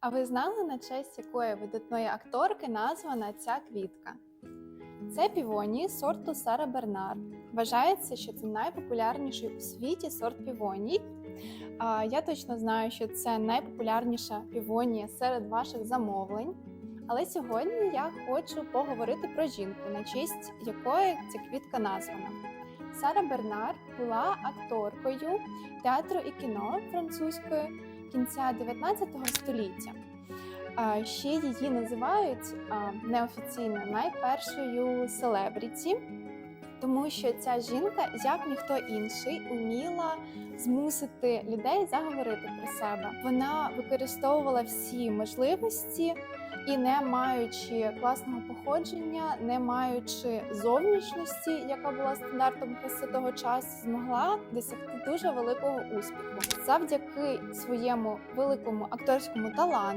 А ви знали, на честь якої видатної акторки названа ця квітка? Це півонії сорту Сара Бернар. Вважається, що це найпопулярніший у світі сорт півоній. Я точно знаю, що це найпопулярніша півонія серед ваших замовлень. Але сьогодні я хочу поговорити про жінку, на честь якої ця квітка названа. Сара Бернар була акторкою театру і кіно французької кінця 19 століття. Ще її називають неофіційно найпершою селебріті, тому що ця жінка, як ніхто інший, уміла змусити людей заговорити про себе. Вона використовувала всі можливості. І не маючи класного походження, не маючи зовнішності, яка була стандартом краси того часу, змогла досягти дуже великого успіху завдяки своєму великому акторському таланту.